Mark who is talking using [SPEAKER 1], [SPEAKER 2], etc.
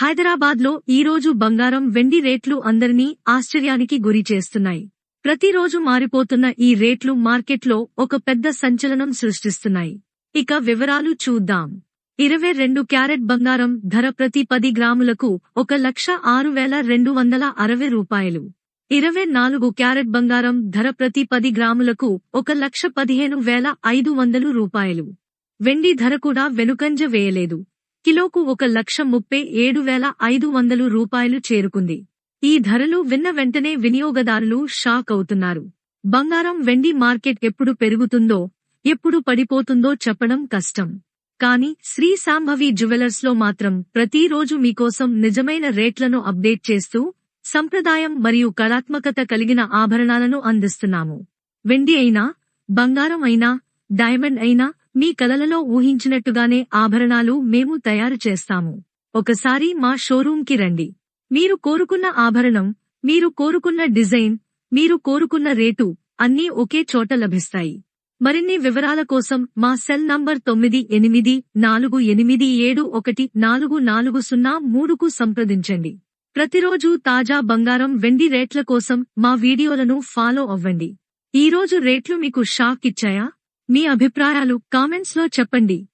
[SPEAKER 1] హైదరాబాద్లో ఈరోజు బంగారం వెండి రేట్లు అందరినీ ఆశ్చర్యానికి గురి చేస్తున్నాయి. ప్రతిరోజు మారిపోతున్న ఈ రేట్లు మార్కెట్లో ఒక పెద్ద సంచలనం సృష్టిస్తున్నాయి. ఇక వివరాలు చూద్దాం. ఇరవై రెండు క్యారెట్ బంగారం ధర ప్రతి పది గ్రాములకు ఒక లక్ష ఆరు వేల రెండు వందల అరవై రూపాయలు. ఇరవై నాలుగు క్యారెట్ బంగారం ధర ప్రతి పది గ్రాములకు ఒక లక్ష పదిహేను వేల ఐదు వందలు రూపాయలు. వెండి ధర కూడా వెనుకంజ వేయలేదు. కిలోకు ఒక లక్ష ముప్పై ఏడు వేల ఐదు వందలు రూపాయలు చేరుకుంది. ఈ ధరలు విన్న వెంటనే వినియోగదారులు షాక్ అవుతున్నారు. బంగారం వెండి మార్కెట్ ఎప్పుడు పెరుగుతుందో ఎప్పుడు పడిపోతుందో చెప్పడం కష్టం. కానీ శ్రీ సాంభవి జ్యువెలర్స్లో మాత్రం ప్రతిరోజు మీకోసం నిజమైన రేట్లను అప్డేట్ చేస్తూ సంప్రదాయం మరియు కళాత్మకత కలిగిన ఆభరణాలను అందిస్తున్నాము. వెండి అయినా బంగారం అయినా డైమండ్ అయినా మీ కలలలో ఊహించినట్టుగానే ఆభరణాలు మేము తయారు చేస్తాము. ఒకసారి మా షోరూంకి రండి. మీరు కోరుకున్న ఆభరణం మీరు కోరుకున్న డిజైన్ మీరు కోరుకున్న రేటు అన్నీ ఒకే చోట లభిస్తాయి. మరిన్ని వివరాల కోసం మా సెల్ నంబర్ తొమ్మిది ఎనిమిది నాలుగు ఎనిమిది ఏడు ఒకటి నాలుగు నాలుగు సున్నా మూడుకు సంప్రదించండి. ప్రతిరోజు తాజా బంగారం వెండి రేట్ల కోసం మా వీడియోలను ఫాలో అవ్వండి. ఈరోజు రేట్లు మీకు షాక్ ఇచ్చాయా? మీ అభిప్రాయాలు కామెంట్స్లో చెప్పండి.